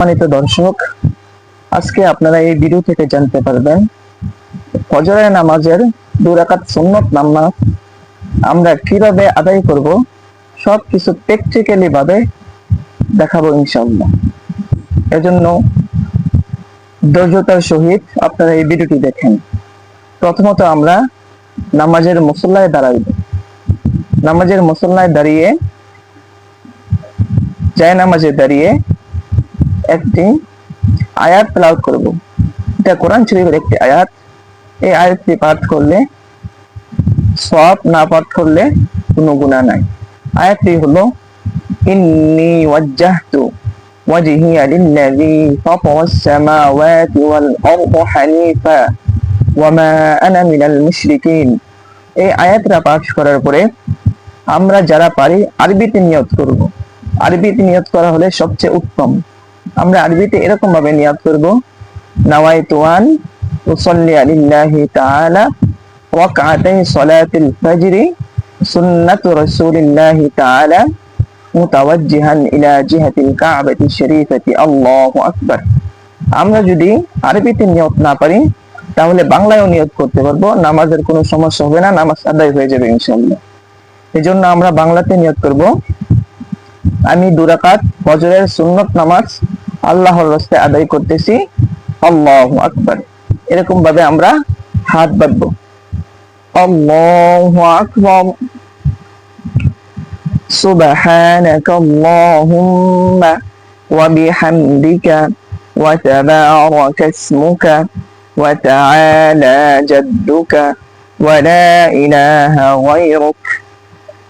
সম্মানিত দর্শক, আজকে আপনারা এই ভিডিও থেকে জানতে পারবেন, ফজরের নামাজের দুরাকাত সুন্নত নামাজ আমরা কীভাবে আদায় করব সব কিছু প্র্যাকটিক্যালি ভাবে দেখাবো ইনশাআল্লাহ। এজন্য ধৈর্যতার সহিত আপনারা এই ভিডিওটি দেখেন। প্রথমত আমরা নামাজের মুসল্লায় দাঁড়াইব। নামাজের মুসল্লায় দাঁড়িয়ে, যায় নামাজে দাঁড়িয়ে একটি আয়াত তেলাওয়াত করব এটা কোরআন শরীফের একটি আয়াত এই আয়াতটি পাঠ করলে সব না পাঠ করলে কোনো গুণা নাই আয়াতটি হলো ইন্নি ওয়াজ্জাহতু وجهي للذي فطر السماوات والأرض حنيفا وما أنا من المشركين এই আয়াতটা পাঠ করার পরে আমরা যারা পারি আরবিতে নিয়ত করব আরবিতে নিয়ত করা হলে সবচেয়ে উত্তম আমরা আরবিতে এরকম ভাবে নিয়াত করব নাওয়াইতু আন উসাল্লি লিল্লাহি তাআলা সালাতিল রাসূলিল্লাহি তাআলা মুতাওয়াজ্জিহান ইলা জিহাতিল কাবাতি শরীফাতি। আল্লাহু আকবার। আমরা যদি আরবিতে নিয়ত না পারি, তাহলে বাংলায়ও নিয়ত করতে পারব। নামাজের কোনো সমস্যা হবে না, নামাজ আদায় হয়ে যাবে ইনশাআল্লাহ। এজন্য আমরা বাংলাতে নিয়ত করব আমি দুরাকাত ফজরের সুন্নত নামাজ আল্লাহর রাস্তে আদায় করতেছি আল্লাহু আকবার এরকম ভাবে আমরা হাত বাঁধবো আল্লাহু আকবার سبحانك اللهم وبحمدك وتبارك اسمك وتعالى جدك ولا إله غيرك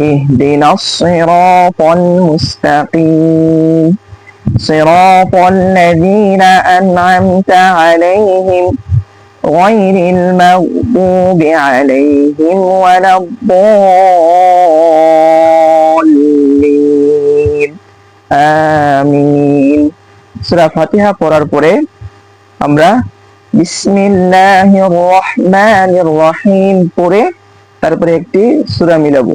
اهدنا الصراط المستقيم صراط الذين أنعمت عليهم غير المغضوب عليهم ولا الضالين آمين সূরা ফাতিহা পড়ার পরে আমরা বিসমিল্লাহির রহমানির রহিম পড়ে তারপরে একটি সূরা মিলাবো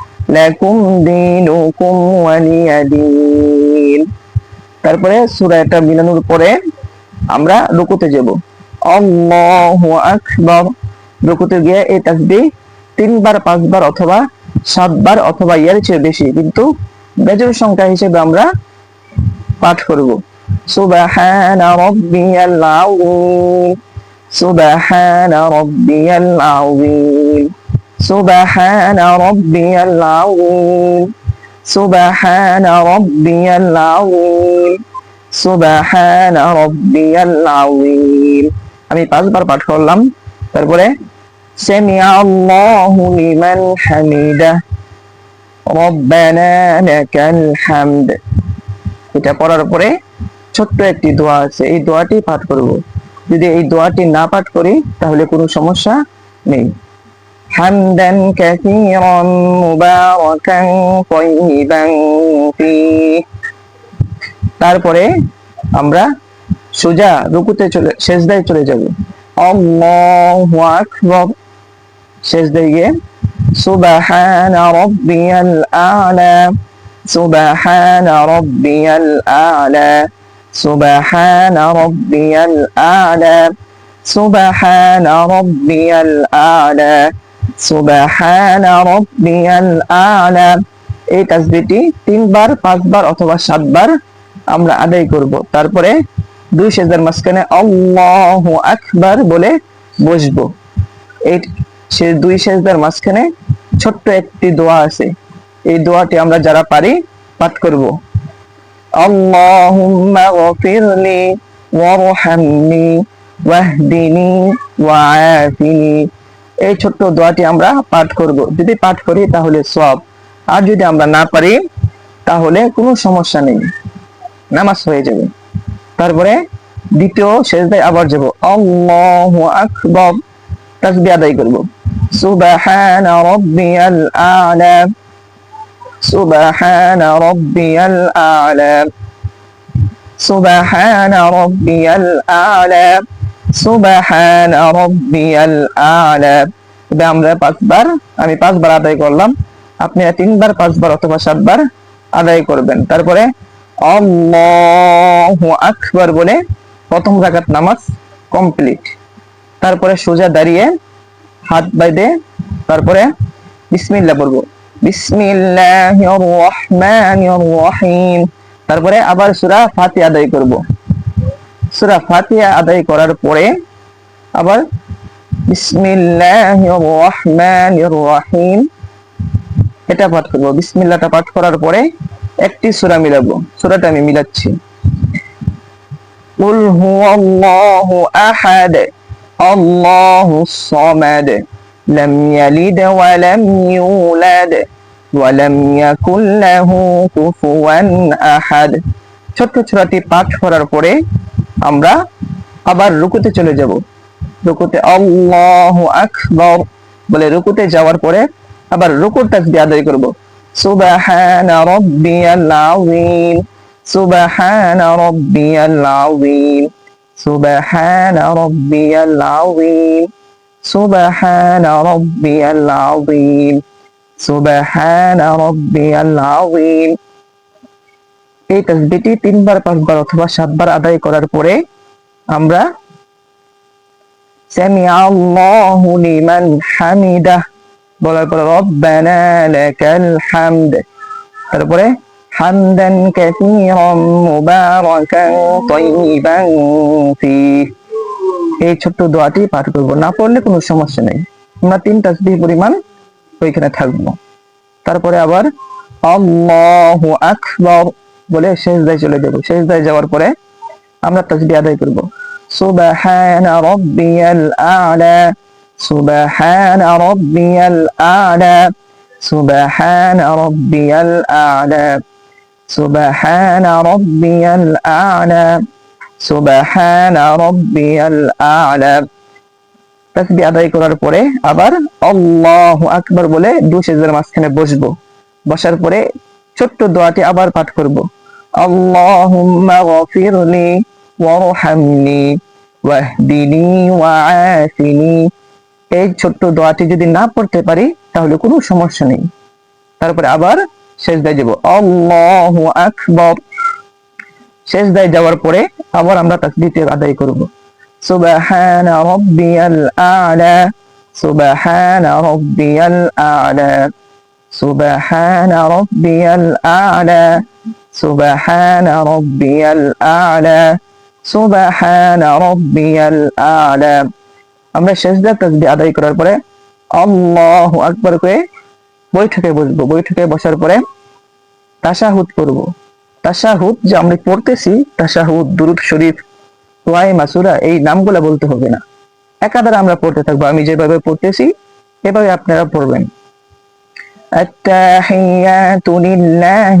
লাকুম দিনুকুম ওয়ালিয়া দিন তারপরে সূরাটা মিলানোর পরে আমরা রুকুতে যাব। আল্লাহু আকবার। রুকুতে গিয়ে এই তাসবিহ তিনবার, পাঁচবার অথবা সাতবার অথবা এর চেয়ে বেশি কিন্তু বেজর সংখ্যা হিসেবে আমরা পাঠ করব। সুবহানা রাব্বিয়াল আযীম। সুবহানা রাব্বিয়াল আযীম। سبحان ربي العظيم سبحان ربي العظيم سبحان ربي العظيم আমি পাঁচবার পাঠ করলাম তারপরে سمع الله لمن حمده ربنا لك الحمد এটা পড়ার পরে ছোট্ট একটি দোয়া আছে এই দোয়াটি পাঠ করব যদি এই দোয়াটি না পাঠ করি তাহলে কোনো সমস্যা নেই حمدا كثيرا مباركا طيبا فيه তারপরে আমরা সোজা রুকুতে চলে শেষদায় চলে যাব আল্লাহু আকবার শেষদায় গিয়ে সুবহান রাব্বিয়াল আ'লা সুবহান রাব্বিয়াল আ'লা সুবহান রাব্বিয়াল আ'লা সুবহান রাব্বিয়াল আ'লা রাব্বিয়াল আ'লা এই তাসবিহটি তিনবার, পাঁচবার অথবা সাতবার আমরা আদায় করব। তারপরে দুই সেজদার মাঝখানে আল্লাহ আকবার বলে এই সে দুই সেজদার মাঝখানে ছোট্ট একটি দোয়া আছে। এই দোয়াটি আমরা যারা পারি পাঠ করব। আল্লাহুম্মা গফিরলি ওয়ারহামনি ওয়াহদিনি ওয়াআফিনি এই ছোট্ট দোয়াটি আমরা পাঠ করব। যদি পাঠ করি তাহলে সব আর যদি আমরা না পারি, তাহলে কোনো সমস্যা নেই। নামাজ হয়ে যাবে। তারপরে দ্বিতীয় শেষদায় আবার যাব। আল্লাহু তাসবিহ আদায় করব। সুবহান রাব্বিয়াল আ'লা। সুবহান রাব্বিয়াল আ'লা। সুবহান রাব্বিয়াল আ'লা। সুবহান রাব্বিয়াল আ'লা। তবে আমরা পাঁচবার, আমি পাঁচবার আদায় করলাম। আপনারা তিনবার, পাঁচবার অথবা সাতবার আদায় করবেন। তারপরে আল্লাহু আকবার বলে প্রথম রাকাত নামাজ কমপ্লিট। তারপরে সোজা দাঁড়িয়ে হাত বাইদে তারপরে বিসমিল্লাহ পড়ব। বিসমিল্লাহির রহমানির রহিম। তারপরে আবার সূরা ফাতিহা আদায় করব। সুরা ফাতিহা আদায় করার পরে আবার রহিম এটা পাঠ করব। বিসমিল্লাটা পাঠ করার পরে একটি সুরা মিলাবো। সুরাটা আমি মিলাচ্ছি। কুল হুয়াল্লাহু আহাদ আল্লাহুস সামাদ, লাম ইয়ালিদ ওয়া লাম ইউলাদ, ওয়া লাম ইয়াকুল লাহু কুফুয়ান আহাদ। ছোট্ট পাঠ করার পরে আমরা আবার রুকুতে চলে যাব। রুকুতে আল্লাহ আকবর বলে রুকুতে যাওয়ার পরে আবার রুকুর তাসবিহ আদায় করব। সুবহান রাব্বিয়াল আযীম, সুবহান রাব্বিয়াল আযীম, সুবহান রাব্বিয়াল আযীম, সুবহান রাব্বিয়াল আযীম, সুবহান রাব্বিয়াল আযীম। এই তাসবিহটি তিনবার, পাঁচবার অথবা সাতবার আদায় করার পরে আমরা সামিআ আল্লাহু লিমান হামিদাহ বলার পরে রব্বানা লাকাল হামদ। তারপরে হামদান কাসীরাম মুবারাকান তাইয়িবান ফি এই ছোট্ট দোয়াটি পাঠ করব। না পড়লে কোনো সমস্যা নেই। আমরা তিন তাসবিহ পরিমাণ ওইখানে থাকব। তারপরে আবার আল্লাহু আকবার। বলে শেষ দায় চলে যাব। শেষ দায় যাওয়ার পরে আমরা তাজবি আদায় করব। সুবহান আলা সুবহান আলা সুবহান আলা সুবহান আলা সুবহান আলা। তাসবি আদায় করার পরে আবার আল্লাহু আকবার বলে দু সেজের মাঝখানে বসবো। বসার পরে ছোট্ট দোয়াটি আবার পাঠ করব। আল্লাহুম্মা গফিরলি ওয়ারহামনি ওয়াহদিনি ওয়াআফিনি এই ছোট্ট দোয়াটি যদি না পড়তে পারি, তাহলে কোনো সমস্যা নেই। তারপরে আবার শেষ দায় যাব। আল্লাহ আকবর। শেষ দায় যাওয়ার পরে আবার আমরা তাসবিহ আদায় করব। সুবহান রাব্বিয়াল আ'লা, সুবহান রাব্বিয়াল আ'লা, সুবহান রাব্বিয়াল আ'লা। সুবহান রাব্বিয়াল আ'লা সুবহান রাব্বিয়াল আ'লা আমরা সেজদা তাসবিহ আদায় করার পরে আল্লাহু আকবার করে বৈঠকে বসবো বৈঠকে বসার পরে তাশাহুদ করব তাশাহুদ যে আমরা পড়তেছি তাশাহুদ দুরুদ শরীফ তোয়াই মাসুরা এই নামগুলা বলতে হবে না একাধারে আমরা পড়তে থাকবো আমি যেভাবে পড়তেছি এভাবে আপনারা পড়বেন التحيات لله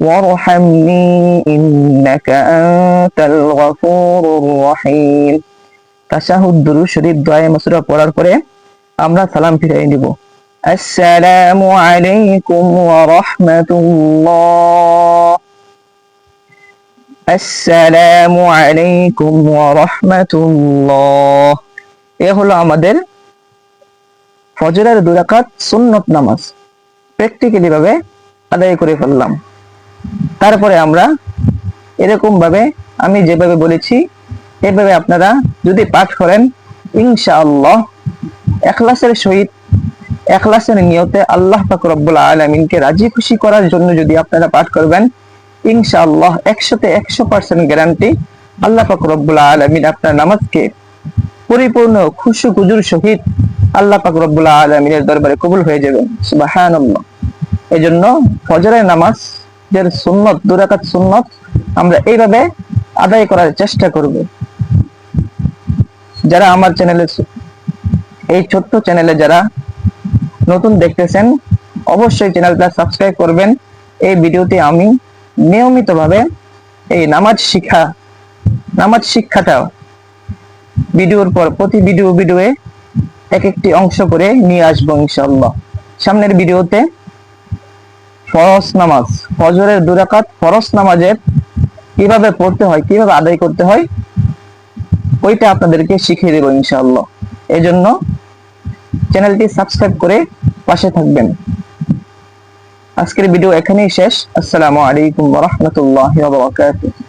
وارحمني إنك أنت الغفور الرحيم তাশাহুদ দুরুদ শরীফ দোয়া মাসুরা পড়ার পরে আমরা সালাম ফিরিয়ে নিব আসসালামু আলাইকুম ওয়া রাহমাতুল্লাহ আসসালামু আলাইকুম ওয়া রাহমাতুল্লাহ এ হলো আমাদের ফজরের দুই রাকাত সুন্নত নামাজ প্র্যাকটিক্যালি ভাবে আদায় করে ফেললাম তারপরে আমরা এরকম ভাবে আমি যেভাবে বলেছি, এভাবে আপনারা যদি পাঠ করেন, ইনশাআল্লাহ এখলাসের সহিত, এখলাসের নিয়তে আল্লাহ পাক রব্বুল আলামিনকে রাজি খুশি করার জন্য যদি আপনারা পাঠ করবেন, ইনশাআল্লাহ একশোতে একশো পার্সেন্ট গ্যারান্টি আল্লাহ পাক রব্বুল আলামিন আপনার নামাজকে পরিপূর্ণ খুশু গুজুর সহিত আল্লাহ পাক রব্বুল আলামিনের দরবারে কবুল হয়ে যাবেন সুবহানাল্লাহ। এই জন্য ফজরের নামাজ যে সুন্নত দুরাকাত সুন্নত আমরা এইভাবে আদায় করার চেষ্টা করব। যারা আমার চ্যানেলে এই ছোট্ট চ্যানেলে যারা নতুন দেখতেছেন, অবশ্যই চ্যানেলটা সাবস্ক্রাইব করবেন। এই ভিডিওতে আমি নিয়মিতভাবে এই নামাজ শিক্ষা, নামাজ শিক্ষাটা ভিডিওর পর প্রতি ভিডিও ভিডিওয়ে এক একটি অংশ করে নিয়ে আসব ইনশাআল্লাহ। সামনের ভিডিওতে ফরজ নামাজ। ফজরের দুরাকাত ফরস নামাজের কীভাবে পড়তে হয়, কীভাবে আদায় করতে হয়, ওইটা আপনাদেরকে শিখিয়ে দেবো ইনশাআল্লাহ। এই জন্য চ্যানেলটি সাবস্ক্রাইব করে পাশে থাকবেন। আজকের ভিডিও এখানেই শেষ। আসসালামু আলাইকুম রাহমাতুল্লাহি ওয়া বারাকাতুহু।